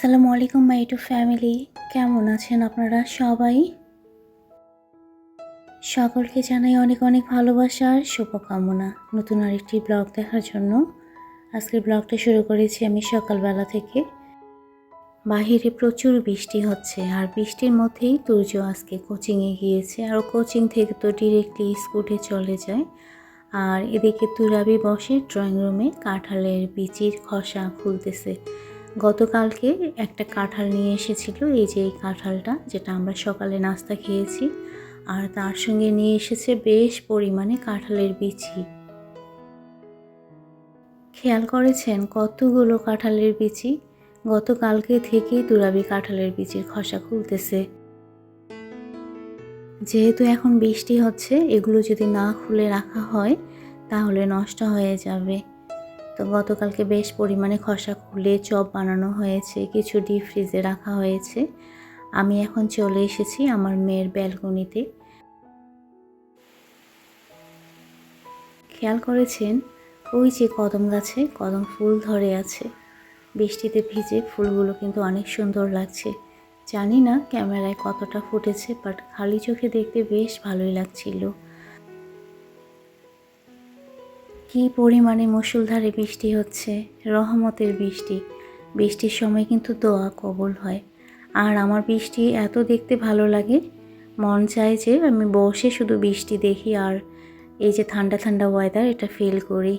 আসসালামু আলাইকুম মাই two family কেমন আছেন আপনারা সবাই? সকলকে জানাই অনেক অনেক ভালোবাসা আর শুভকামনা। নতুন আরেকটি ব্লগ দেখার জন্য। আজকের ব্লগটা শুরু করেছি আমি সকালবেলা থেকে। বাহিরে প্রচুর বৃষ্টি হচ্ছে আর বৃষ্টির মধ্যেই তুর্য আজকে কোচিংয়ে গিয়েছে আর কোচিং থেকে তো ডিরেক্টলি স্কুটে চলে যায়। আর এদিকে তুরাবি বসে ড্রয়িং রুমে কাঁঠালের বিচির খসা খুলতেছে। গতকালকে একটা কাঁঠাল নিয়ে এসেছিল, এই যে এই কাঁঠালটা যেটা আমরা সকালে নাস্তা খেয়েছি। আর তার সঙ্গে নিয়ে এসেছে বেশ পরিমাণে কাঁঠালের বিচি। খেয়াল করেছেন কতগুলো কাঁঠালের বিচি? গতকালকে থেকেই দুরাবি কাঁঠালের বিচির খসা খুলতেছে। যেহেতু এখন বৃষ্টি হচ্ছে, এগুলো যদি না খুলে রাখা হয়, তাহলে নষ্ট হয়ে যাবে। তো গতকালকে বেশ পরিমাণে খসা খুলে চপ বানানো হয়েছে, কিছু ডিপ ফ্রিজে রাখা হয়েছে। আমি এখন চলে এসেছি আমার মেয়ের ব্যালকনিতে খেয়াল করেছেন? ওই যে কদম গাছে, কদম ফুল ধরে আছে। বৃষ্টিতে ভিজে ফুলগুলো কিন্তু অনেক সুন্দর লাগছে। জানি না ক্যামেরায় কতটা ফুটেছে বাট খালি চোখে দেখতে বেশ ভালোই লাগছিল। কি পরিমাণে মুষলধারে বৃষ্টি হচ্ছে? রহমতের বৃষ্টি। বৃষ্টির সময় কিন্তু দোয়া কবল হয়। আর আমার বৃষ্টি এত দেখতে ভালো লাগে। মন চায় যে আমি বসে শুধু বৃষ্টি দেখি আর এই যে ঠান্ডা ঠান্ডা ওয়েদার এটা ফিল করি।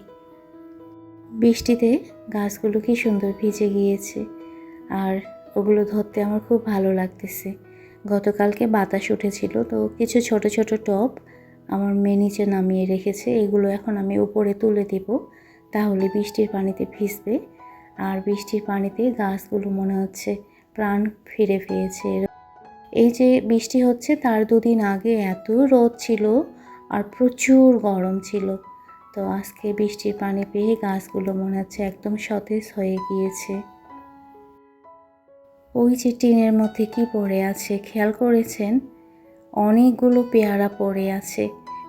বৃষ্টিতে গাছগুলো কি সুন্দর ভিজে গিয়েছে। আর ওগুলো ধরতে আমার খুব ভালো লাগতেছে। গতকালকে বাতাস উঠেছিল তো কিছু ছোট ছোট টপ আমার মেয়ে নিচে নামিয়ে রেখেছে, এগুলো এখন আমি উপরে তুলে দেব, তাহলে বৃষ্টির পানিতে ভিজবে। আর বৃষ্টির পানিতে গাছগুলো মনে হচ্ছে প্রাণ ফিরে পেয়েছে। এই যে বৃষ্টি হচ্ছে, তার দুদিন আগে এত রোদ ছিল আর প্রচুর গরম ছিল। তো আজকে বৃষ্টির পানি পেয়ে গাছগুলো মনে হচ্ছে একদম সতেজ হয়ে গিয়েছে। ওই যে টিনের মধ্যে কি পড়ে আছে, খেয়াল করেছেন? অনেকগুলো পেয়ারা পড়ে আছে।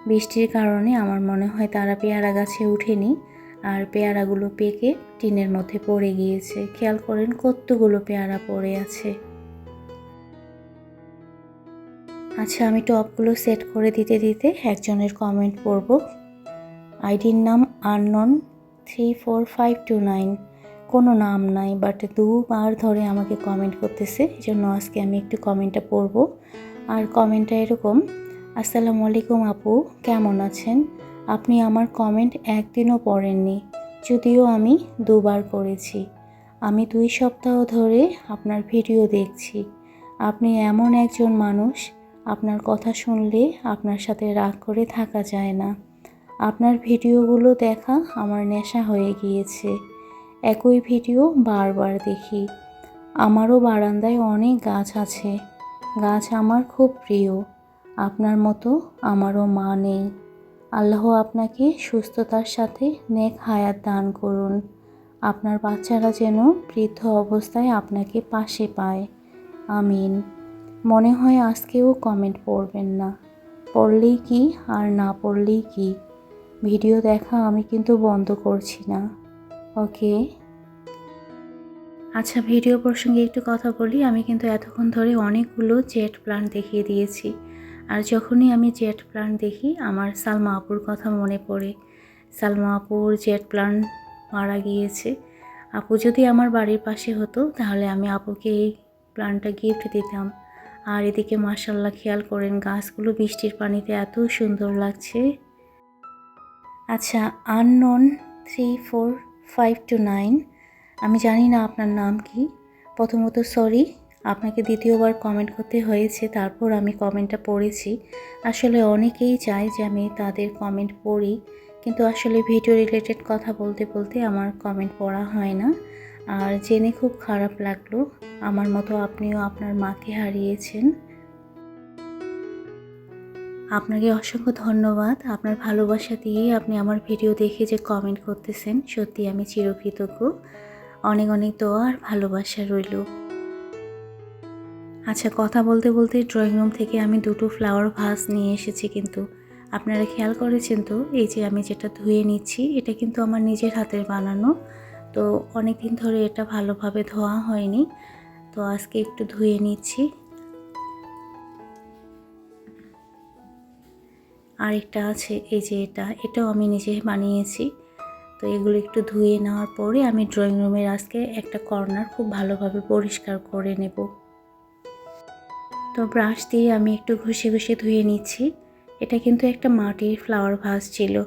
বৃষ্টির কারণে আমার মনে হয় তারা পেয়ারা গাছে উঠেনি আর পেয়ারাগুলো পেকে টিনের মধ্যে পড়ে গিয়েছে। খেয়াল করেন কতগুলো পেয়ারা পড়ে আছে। আচ্ছা আমি টপগুলো সেট করে দিতে দিতে একজনের কমেন্ট পড়ব। আইডির নাম unknown three four five two nine. কোনো নাম নাই, বাট দুবার ধরে আমাকে কমেন্ট করতেছে। এই জন্য আজকে আমি একটু কমেন্টটা পড়ব। আর কমেন্টটা এরকম আসসালামু আলাইকুম আপু, কেমন আছেন? আপনি আমার কমেন্ট একদিনও পড়েননি, যদিও আমি দুবার করেছি আমি দুই সপ্তাহ ধরে আপনার ভিডিও দেখছি। আপনি এমন একজন মানুষ, আপনার কথা শুনলে আপনার সাথে রাগ করে থাকা যায় না। আপনার ভিডিওগুলো দেখা আমার নেশা হয়ে গিয়েছে। একই ভিডিও বারবার দেখি। আমারও বারান্দায় অনেক গাছ আছে। গাছ আমার খুব প্রিয়। আপনার মতো আমারও মা নেই। আল্লাহ আপনাকে সুস্থতার সাথে নেক হায়াত দান করুন। আপনার বাচ্চারা যেন বৃদ্ধ অবস্থায় আপনাকে পাশে পায়। আমিন। মনে হয় আজকেও কমেন্ট পড়বেন না। পড়লেই কি আর না পড়লেই কি? ভিডিও দেখা আমি কিন্তু বন্ধ করছি না। ওকে? আচ্ছা ভিডিও প্রসঙ্গে একটু কথা বলি। আমি কিন্তু এতক্ষণ ধরে অনেকগুলো জেট প্ল্যান দেখিয়ে দিয়েছি। আর যখনই আমি জেট প্ল্যান দেখি, আমার সালমা আপুর কথা মনে পড়ে। সালমা আপুর জেট প্ল্যান মারা গিয়েছে। আপু যদি আমার বাড়ির পাশে হতো, তাহলে আমি আপুকে এই প্ল্যানটা গিফট দিতাম। আর এদিকে মার্শাল্লাহ খেয়াল করেন, গাছগুলো বৃষ্টির পানিতে এত সুন্দর লাগছে। আচ্ছা unknown three four five two nine আমি জানি না আপনার নাম কি। প্রথমত সরি আপনাকে দ্বিতীয়বার কমেন্ট করতে হয়েছে, তারপর আমি কমেন্টটা পড়েছি। আসলে অনেকেই চায় যে আমি তাদের কমেন্ট পড়ি, কিন্তু আসলে ভিডিও রিলেটেড কথা বলতে বলতে আমার কমেন্ট পড়া হয় না। আর জেনে খুব খারাপ লাগল, আমার মতো আপনিও আপনার মাকে হারিয়েছেন। আপনাকে অসংখ্য ধন্যবাদ, আপনার ভালোবাসা দিয়ে আপনি আমার ভিডিও দেখে যে কমেন্ট করতেছেন, সত্যি আমি চিরকৃতজ্ঞ। অনেক অনেক দোয়া আর ভালোবাসা রইল। আচ্ছা কথা বলতে বলতে ড্রয়িং রুম থেকে আমি দুটো ফ্লাওয়ার ভাস নিয়ে এসেছি কিন্তু। আপনারা খেয়াল করেছেন তো? এই যে আমি যেটা ধুয়ে নিচ্ছি, এটা কিন্তু আমার নিজের হাতের বানানো। তো অনেক দিন ধরে এটা ভালোভাবে ধোয়া হয়নি। তো আজকে একটু ধুয়ে নিচ্ছি। আরেকটা আছে, এই যে এটা, এটাও আমি নিজে বানিয়েছি। তো এগুলো একটু ধুয়ে নেওয়ার পরে আমি ড্রয়িং রুমের আজকে একটা কর্নার খুব ভালোভাবে পরিষ্কার করে নেব। তো ব্রাশ দিয়ে আমি একটু ঘষে ঘষে ধুয়ে নিচ্ছি। এটা কিন্তু একটা মাটির ফ্লাওয়ার ভাস ছিল।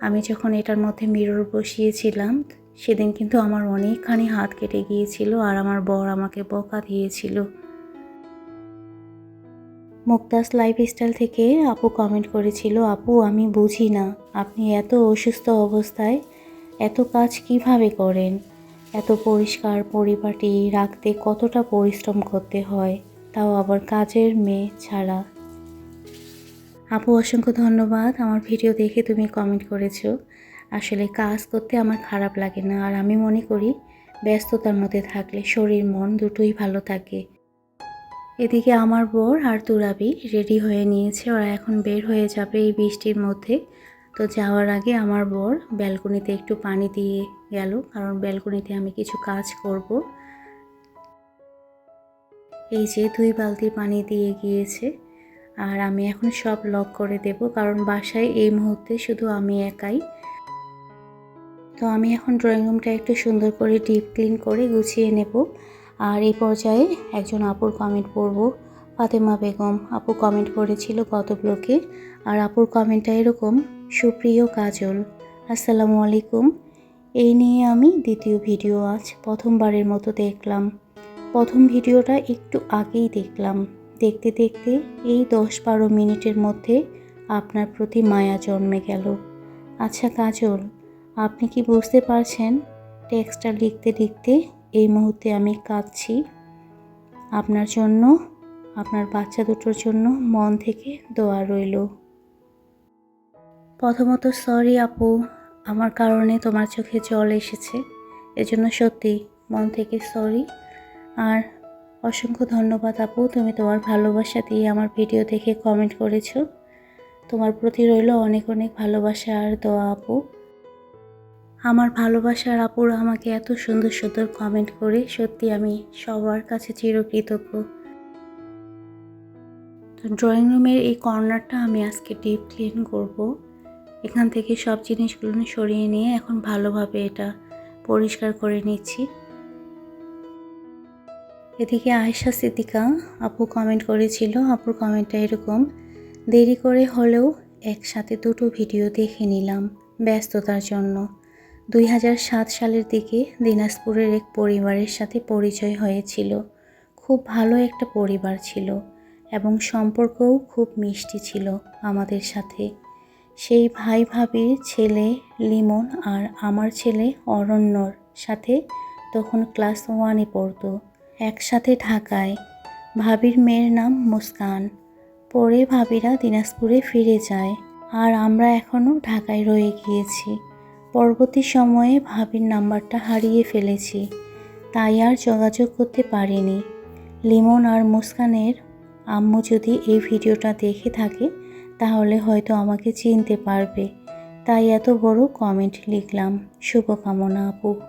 আমি যখন এটার মধ্যে মিরর বসিয়েছিলাম, সেদিন কিন্তু আমার অনেকখানি হাত কেটে গিয়েছিল আর আমার বর আমাকে বকা দিয়েছিল। মুক্তাস লাইফস্টাইল থেকে আপু কমেন্ট করেছিল, আপু, আমি বুঝি না, আপনি এত অসুস্থ অবস্থায় এত কাজ কীভাবে করেন? এত পরিষ্কার পরিপাটি রাখতে কতটা পরিশ্রম করতে হয়? তাও আবার কাজের মেয়ে ছাড়া। আপু, অসংখ্য ধন্যবাদ। আমার ভিডিও দেখে তুমি কমেন্ট করেছ। আসলে কাজ করতে আমার খারাপ লাগে না। আর আমি মনে করি, ব্যস্ততার মধ্যে থাকলে শরীর, মন দুটোই ভালো থাকে। এদিকে আমার বর আর তুরাবি রেডি হয়ে নিয়েছে। ওরা এখন বের হয়ে যাবে এই বৃষ্টির মধ্যে। তো যাওয়ার আগে আমার বর ব্যালকনিতে একটু পানি দিয়ে গেল। কারণ ব্যালকনিতে আমি কিছু কাজ করব। এই যে দুই বালতি পানি দিয়ে গিয়েছে আর আমি এখন সব লক করে দেব, কারণ বাসায় এই মুহূর্তে শুধু আমি একাই। তো আমি এখন ড্রয়িং রুমটা একটু সুন্দর করে ডিপ ক্লিন করে গুছিয়ে নেব। আর এই পর্যায়ে একজন আপুর কমেন্ট পড়ব। ফাতেমা বেগম, আপু কমেন্ট করেছিল গত ব্লকে আর আপুর কমেন্টটা এরকম, সুপ্রিয় কাজল, আসসালামু আলাইকুম। এই নিয়ে আমি দ্বিতীয় ভিডিও আজ প্রথমবারের মতো দেখলাম। প্রথম ভিডিওটা একটু আগেই দেখলাম। দেখতে দেখতে এই দশ বারো মিনিটের মধ্যে আপনার প্রতি মায়া জন্মে গেল। আচ্ছা কাজল, আপনি কি বুঝতে পারছেন? টেক্সটটা লিখতে লিখতে এই মুহূর্তে আমি কাঁদছি। আপনার জন্য, আপনার বাচ্চা দুটোর জন্য মন থেকে দোয়া রইল। প্রথমত সরি আপু, আমার কারণে তোমার চোখে জল এসেছে। এজন্য সত্যি মন থেকে সরি আর অসংখ্য ধন্যবাদ আপু, তুমি তোমার ভালোবাসা দিয়ে আমার ভিডিও দেখে কমেন্ট করেছ। তোমার প্রতি রইল অনেক অনেক ভালোবাসা আর দোয়া আপু। আমার ভালোবাসার আপুরা আমাকে এত সুন্দর সুন্দর কমেন্ট করে, সত্যি আমি সবার কাছে চিরকৃতজ্ঞ। তো ড্রয়িং রুমের এই কর্নারটা আমি আজকে ডিপ ক্লিন করব। এখান থেকে সব জিনিসগুলো সরিয়ে নিয়ে এখন ভালোভাবে এটা পরিষ্কার করে নিচ্ছি। এদিকে আয়েশা, সিদ্দিকা আপু কমেন্ট করেছিল। আপুর কমেন্টটা এরকম, দেরি করে হলেও একসাথে দুটো ভিডিও দেখে নিলাম ব্যস্ততার জন্য। দুই হাজার সাত সালের দিকে দিনাজপুরের এক পরিবারের সাথে পরিচয় হয়েছিল। খুব ভালো একটা পরিবার ছিল এবং সম্পর্কও খুব মিষ্টি ছিল আমাদের সাথে। সেই ভাই ভাবির ছেলে লিমন আর আমার ছেলে অরণ্যর সাথে তখন ক্লাস ওয়ানে পড়তো। একসাথে ঢাকায়। ভাবির মেয়ের নাম মুস্কান। পরে ভাবিরা দিনাজপুরে ফিরে যায়। আর আমরা এখনও ঢাকায় রয়ে গিয়েছি। পরবর্তী সময়ে ভাবির নাম্বারটা হারিয়ে ফেলেছি। তাই আর যোগাযোগ করতে পারিনি। লিমন আর মুস্কানের আম্মু যদি এই ভিডিওটা দেখে থাকে, তাহলে হয়তো আমাকে চিনতে পারবে। তাই এত বড় কমেন্ট লিখলাম। শুভকামনা আপু।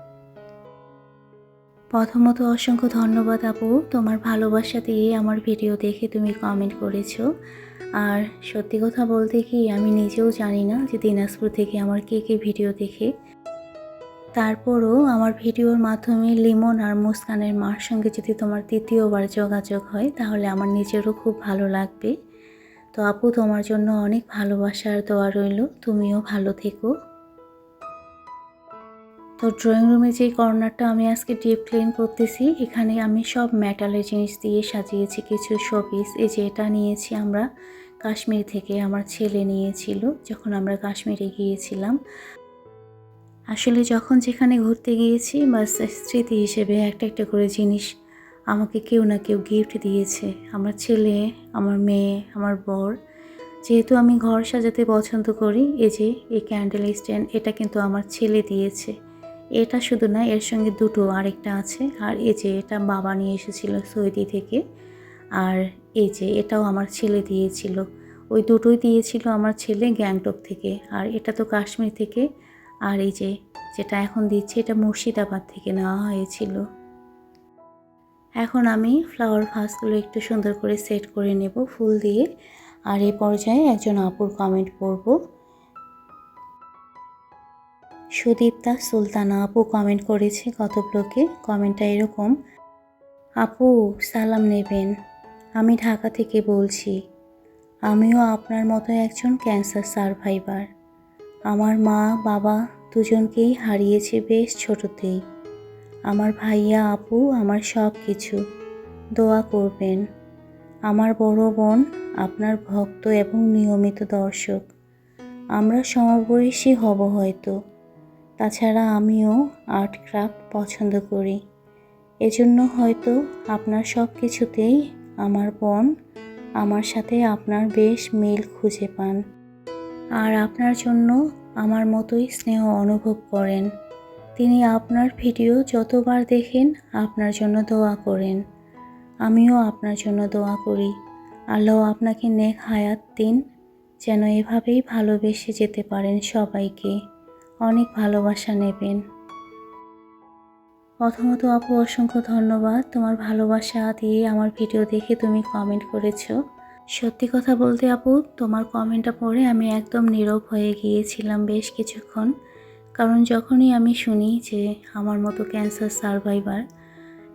প্রথমত অসংখ্য ধন্যবাদ আপু। তোমার ভালোবাসা দিয়ে আমার ভিডিও দেখে তুমি কমেন্ট করেছ। আর সত্যি কথা বলতে কি, আমি নিজেও জানি না যে দিনাজপুর থেকে আমার কে কে ভিডিও দেখে। তারপরও আমার ভিডিওর মাধ্যমে লিমন আর মুস্কানের মার সঙ্গে যদি তোমার তৃতীয়বার যোগাযোগ হয়, তাহলে আমার নিজেরও খুব ভালো লাগবে। তো আপু, তোমার জন্য অনেক ভালোবাসার দোয়া রইল। তুমিও ভালো থেকো। তো ড্রয়িং রুমে যে কর্নারটা আমি আজকে ডিপ ক্লিন করতেছি, এখানে আমি সব মেটালের জিনিস দিয়ে সাজিয়েছি, কিছু শোপিস এই যে এটা নিয়েছি আমরা কাশ্মীর থেকে, আমার ছেলে নিয়েছিল যখন আমরা কাশ্মীরে গিয়েছিলাম। আসলে যখন যেখানে ঘুরতে গিয়েছি বা স্মৃতি হিসেবে একটা একটা করে জিনিস আমাকে কেউ না কেউ গিফট দিয়েছে। আমার ছেলে, আমার মেয়ে, আমার বর। যেহেতু আমি ঘর সাজাতে পছন্দ করি, এই যে এই ক্যান্ডেল স্ট্যান্ড এটা কিন্তু আমার ছেলে দিয়েছে। এটা শুধু না, এর সঙ্গে দুটো আরেকটা আছে। আর এই যে এটা বাবা নিয়ে এসেছিল সৌদি থেকে, আর এই যে এটাও আমার ছেলে দিয়েছিল। ওই দুটোই দিয়েছিল আমার ছেলে গ্যাংটক থেকে। আর এটা তো কাশ্মীর থেকে, আর এই যে যেটা এখন দিচ্ছে এটা মুর্শিদাবাদ থেকে নেওয়া হয়েছিল। এখন আমি ফ্লাওয়ার ভাসগুলো একটু সুন্দর করে সেট করে নেব ফুল দিয়ে। আর এই পর্যায়ে একজন আপুর কমেন্ট পড়ব। সুদীপ্তা সুলতানা আপু কমেন্ট করেছে গত ব্লকে কমেন্টটা এরকম, আপু, সালাম নেবেন। আমি ঢাকা থেকে বলছি, আমিও আপনার মতো একজন ক্যান্সার সারভাইভার আমার মা, বাবা দুজনকেই হারিয়েছে বেশ ছোটতেই। আমার ভাইয়া, আপু, আমার সব কিছু দোয়া করবেন। আমার বড় বোন আপনার ভক্ত এবং নিয়মিত দর্শক। আমরা সমবয়সী হব হয়তো। তাছাড়া আমিও আর্ট ক্রাফট পছন্দ করি। এজন্য হয়তো আপনার সব কিছুতেই আমার বোন আমার সাথে আপনার বেশ মিল খুঁজে পান। আর আপনার জন্য আমার মতোই স্নেহ অনুভব করেন। তিনি আপনার ভিডিও যতবার দেখেন আপনার জন্য দোয়া করেন। আমিও আপনার জন্য দোয়া করি। আল্লাহ আপনাকে নেক হায়াত দিন। যেন এভাবেই ভালোবেসে যেতে পারেন সবাইকে। অনেক ভালোবাসা নেবেন। প্রথমত আপু, অসংখ্য ধন্যবাদ। তোমার ভালোবাসা দিয়ে আমার ভিডিও দেখে তুমি কমেন্ট করেছ। সত্যি কথা বলতে আপু, তোমার কমেন্টটা পড়ে আমি একদম নীরব হয়ে গিয়েছিলাম বেশ কিছুক্ষণ। কারণ যখনই আমি শুনি যে আমার মতো ক্যান্সার সারভাইভার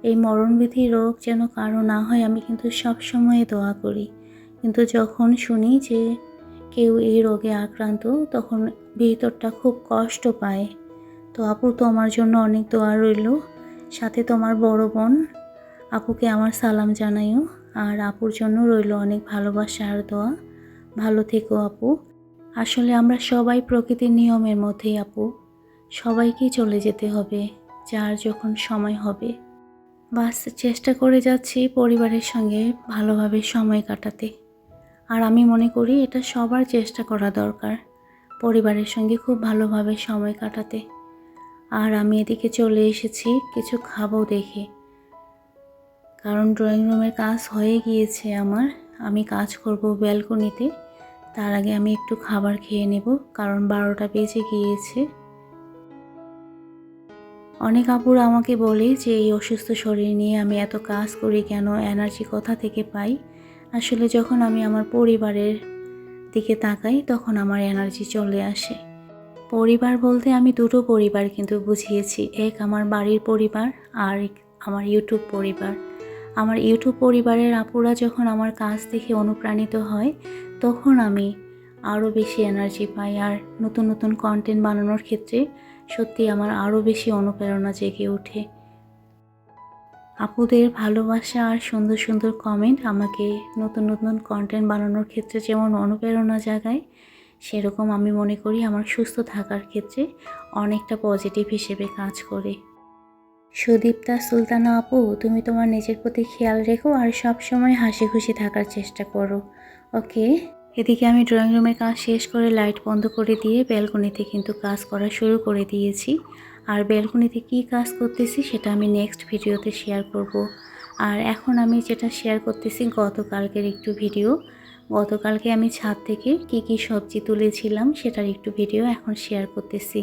এই মরণবিধি রোগ যেন কারও না হয়, আমি কিন্তু সব সময় দোয়া করি। কিন্তু যখন শুনি যে কেউ এই রোগে আক্রান্ত, তখন ভিতরটা খুব কষ্ট পায়। তো আপু তোমার জন্য অনেক দোয়া রইল। সাথে তোমার বড় বোন, আপুকে আমার সালাম জানাইও। আর আপুর জন্য রইল অনেক ভালোবাসা আর দোয়া। ভালো থেকো আপু। আসলে আমরা সবাই প্রকৃতির নিয়মের মধ্যেই আপু। সবাইকেই চলে যেতে হবে, যার যখন সময় হবে। বাস, চেষ্টা করে যাচ্ছি পরিবারের সঙ্গে ভালোভাবে সময় কাটাতে। আর আমি মনে করি এটা সবার চেষ্টা করা দরকার। পরিবারের সঙ্গে খুব ভালোভাবে সময় কাটাতে। আর আমি এদিকে চলে এসেছি কিছু খাব দেখে। কারণ ড্রয়িং রুমের কাজ হয়ে গিয়েছে আমার। আমি কাজ করব ব্যালকনিতে। তার আগে আমি একটু খাবার খেয়ে নেব, কারণ বারোটা বেজে গিয়েছে। অনেক আপুরা আমাকে বলে যে, এই অসুস্থ শরীর নিয়ে আমি এত কাজ করি কেন? এনার্জি কোথা থেকে পাই? আসলে যখন আমি আমার পরিবারের দিকে তাকাই, তখন আমার এনার্জি চলে আসে। পরিবার বলতে আমি দুটো পরিবার কিন্তু বুঝিয়েছি, এক আমার বাড়ির পরিবার, আর আমার ইউটিউব পরিবার। আমার ইউটিউব পরিবারের আপুরা যখন আমার কাজ দেখে অনুপ্রাণিত হয়, তখন আমি আরও বেশি এনার্জি পাই, আর নতুন নতুন কন্টেন্ট বানানোর ক্ষেত্রে সত্যি আমার আরও বেশি অনুপ্রেরণা জেগে ওঠে। আপুদের ভালোবাসা আর সুন্দর সুন্দর কমেন্ট আমাকে নতুন নতুন কন্টেন্ট বানানোর ক্ষেত্রে যেমন অনুপ্রেরণা জাগায়, সেরকম আমি মনে করি আমার সুস্থ থাকার ক্ষেত্রে অনেকটা পজিটিভ হিসেবে কাজ করে। সুদীপ্তা, সুলতানা আপু, তুমি তোমার নিজের প্রতি খেয়াল রেখো আর সব সময় হাসি খুশি থাকার চেষ্টা করো, ওকে? এদিকে আমি ড্রয়িং রুমের কাজ শেষ করে লাইট বন্ধ করে দিয়ে ব্যালকনিতে কিন্তু কাজ করা শুরু করে দিয়েছি। আর ব্যালকনিতে কী কাজ করতেছি সেটা আমি নেক্সট ভিডিওতে শেয়ার করব। আর এখন আমি যেটা শেয়ার করতেছি গতকালকের একটু ভিডিও গতকালকে আমি ছাদ থেকে কি কি সবজি তুলেছিলাম সেটার একটু ভিডিও এখন শেয়ার করতেছি।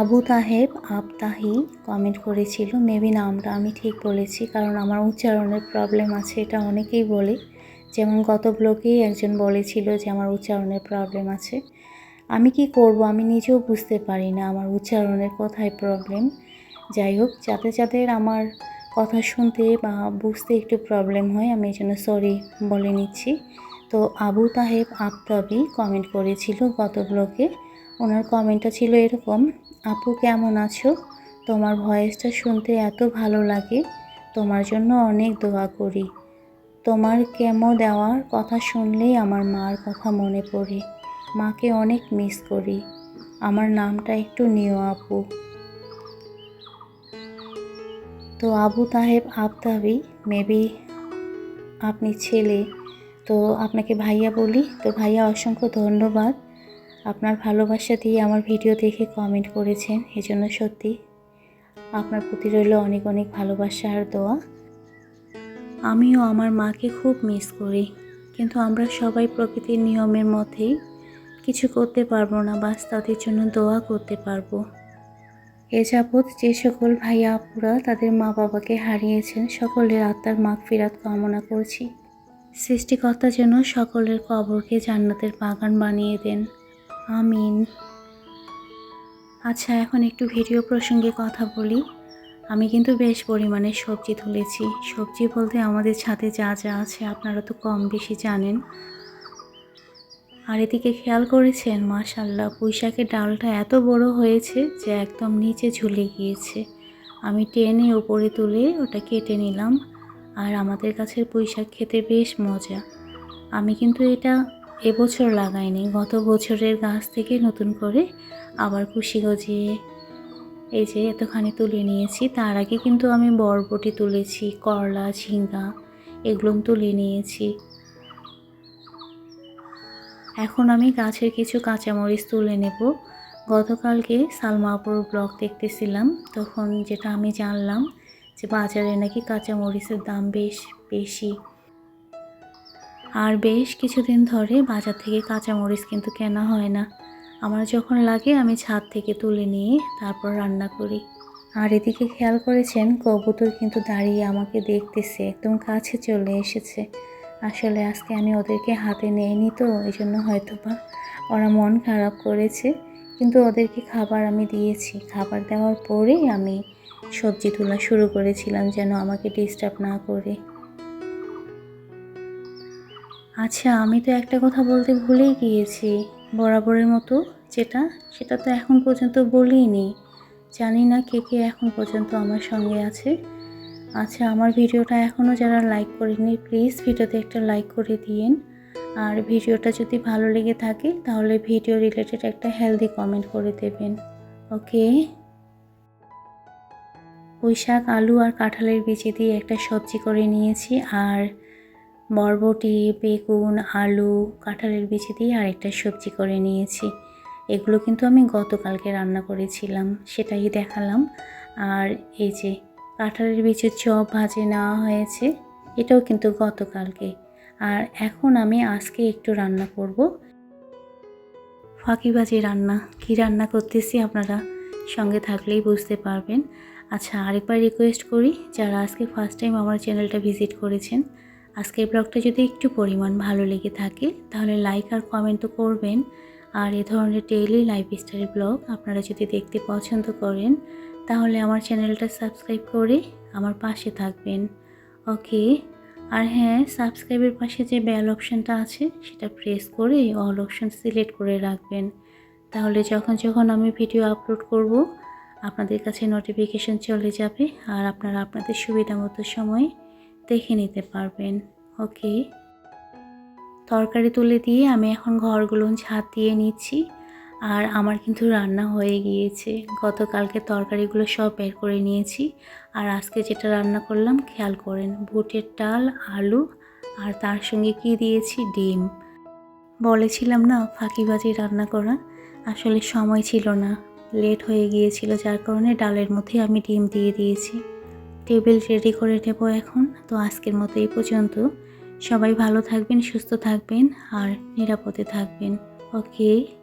আবু তাহেব আবতাহি কমেন্ট করেছিল মেবি নামটা আমি ঠিক বলেছি, কারণ আমার উচ্চারণের প্রবলেম আছে, এটা অনেকেই বলে। যেমন গত ব্লগেই একজন বলেছিল যে, আমার উচ্চারণের প্রবলেম আছে। আমি কি করব আমি নিজেও বুঝতে পারি না আমার উচ্চারণের কথায় প্রবলেম যাই হোক যাতে যাদের আমার কথা শুনতে বা বুঝতে একটু প্রবলেম হয়, আমি এই জন্য সরি বলে নিচ্ছি। তো আবু তাহেব আফতাবি কমেন্ট করেছিল গত ব্লগে ওনার কমেন্টটা ছিল এরকম, আপু কেমন আছো? তোমার ভয়েসটা শুনতে এত ভালো লাগে, তোমার জন্য অনেক দোয়া করি। তোমার কেমো দেওয়ার কথা শুনলেই আমার মার কথা মনে পড়ে। মাকে অনেক মিস করি। আমার নামটা একটু নিও আপু। তো আবু তাহেব আবতাবি মেবি আপনি ছেলে। তো আপনাকে ভাইয়া বলি, তো ভাইয়া অসংখ্য ধন্যবাদ। আপনার ভালোবাসা দিয়ে আমার ভিডিও দেখে কমেন্ট করেছেন, এজন্য সত্যি আপনার প্রতি রইল অনেক অনেক ভালোবাসা আর দোয়া। আমিও আমার মাকে খুব মিস করি, কিন্তু আমরা সবাই প্রকৃতির নিয়মের মধ্যেই কিছু করতে পারব না, বাস তাদের জন্য দোয়া করতে পারব। এ যাবৎ যে সকল ভাইয়া আপুরা তাদের মা বাবাকে হারিয়েছেন, সকলের আত্মার মাগ ফিরাত কামনা করছি। সৃষ্টিকর্তা যেন সকলের কবরকে জান্নাতের বাগান বানিয়ে দেন। আমিন। আচ্ছা এখন একটু ভিডিও প্রসঙ্গে কথা বলি। আমি কিন্তু বেশ পরিমাণে সবজি তুলেছি। সবজি বলতে আমাদের ছাদে যা যা আছে আপনারা তো কম বেশি জানেন। আর এদিকে খেয়াল করেছেন মাশাল্লাহ পুঁইশাকের ডালটা এত বড় হয়েছে যে একদম নিচে ঝুলে গিয়েছে। আমি টেনে ওপরে তুলে ওটা কেটে নিলাম। আর আমাদের গাছের পুঁইশাক খেতে বেশ মজা। আমি কিন্তু এটা এবছর লাগাইনি, গত বছরের গাছ থেকে নতুন করে আবার কুশি গজিয়ে এই যে এতখানি তুলে নিয়েছি, তার আগে কিন্তু আমি বরবটি তুলেছি, করলা, ঝিঙ্গা এগুলো তুলে নিয়েছি। এখন আমি গাছের কিছু কাঁচামরিচ তুলে নেব। গতকালকে সালমাপুর ব্লগ দেখতেছিলাম, তখন যেটা আমি জানলাম যে বাজারে নাকি কাঁচামরিচের দাম বেশ বেশি। আর বেশ কিছুদিন ধরে বাজার থেকে কাঁচামরিচ কিন্তু কেনা হয় না। আমার যখন লাগে আমি ছাদ থেকে তুলে নিয়ে তারপর রান্না করি। আর এদিকে খেয়াল করেছেন, কবুতর কিন্তু দাঁড়িয়ে আমাকে দেখতেছে, একদম কাছে চলে এসেছে। আসলে আজকে আমি ওদেরকে হাতে নেইনি তো এই জন্য হয়তো বা ওরা মন খারাপ করেছে। কিন্তু ওদেরকে খাবার আমি দিয়েছি। খাবার দেওয়ার পরেই আমি সবজি তোলা শুরু করেছিলাম যেন আমাকে ডিস্টার্ব না করে। আচ্ছা আমি তো একটা কথা বলতে ভুলেই গিয়েছি। বরাবরের মতো যেটা, সেটা তো এখন পর্যন্ত বলিনি। জানি না কে কে এখন পর্যন্ত আমার সঙ্গে আছে। আচ্ছা আমার ভিডিওটা এখনও যারা লাইক করেনি প্লিজ ভিডিওতে একটা লাইক করে দিন আর ভিডিওটা যদি ভালো লেগে থাকে, তাহলে ভিডিও রিলেটেড একটা হেলদি কমেন্ট করে দেবেন। ওকে পুঁই শাক, আলু আর কাঁঠালের বিচি দিয়ে একটা সবজি করে নিয়েছি। আর বরবটি, বেগুন, আলু, কাঁঠালের বিচি দিয়ে আরেকটা সবজি করে নিয়েছি। এগুলো কিন্তু আমি গতকালকে রান্না করেছিলাম, সেটাই দেখালাম। আর এই যে কাঁঠালের বিচের চপ ভাজে নেওয়া হয়েছে, এটাও কিন্তু গতকালকে। আর এখন আমি আজকে একটু রান্না করব। ফাঁকিবাজি রান্না, কি রান্না করতেছি আপনারা সঙ্গে থাকলেই বুঝতে পারবেন। আচ্ছা আরেকবার রিকোয়েস্ট করি, যারা আজকে ফার্স্ট টাইম আমার চ্যানেলটা ভিজিট করেছেন, আজকের ব্লগটা যদি একটু পরিমাণ ভালো লেগে থাকে, তাহলে লাইক আর কমেন্ট তো করবেন। আর এ ধরনের ডেইলি লাইফ স্টাইল ব্লগ আপনারা যদি দেখতে পছন্দ করেন তাহলে আমার চ্যানেলটা সাবস্ক্রাইব করে আমার পাশে থাকবেন। ওকে? আর হ্যাঁ সাবস্ক্রাইবের পাশে যে বেল অপশানটা আছে, সেটা প্রেস করে অল অপশান সিলেক্ট করে রাখবেন। তাহলে যখন যখন আমি ভিডিও আপলোড করব, আপনাদের কাছে নোটিফিকেশন চলে যাবে আর আপনারা আপনাদের সুবিধা মতো সময় দেখে নিতে পারবেন। ওকে? তরকারি তুলে দিয়ে আমি এখন ঘরগুলো ঝাঁত দিয়ে নিচ্ছি। আর আমার কিন্তু রান্না হয়ে গিয়েছে। গতকালকে তরকারিগুলো সব বের করে নিয়েছি। আর আজকে যেটা রান্না করলাম, খেয়াল করেন, বুটের ডাল, আলু আর তার সঙ্গে কি দিয়েছি? ডিম। বলেছিলাম না, ফাঁকিবাজি রান্না করা। আসলে সময় ছিল না। লেট হয়ে গিয়েছিল, যার কারণে ডালের মধ্যে আমি ডিম দিয়ে দিয়েছি। টেবিল রেডি করে নেব এখন, তো আজকের মতো এই পর্যন্ত। সবাই ভালো থাকবেন, সুস্থ থাকবেন আর নিরাপদে থাকবেন। ওকে।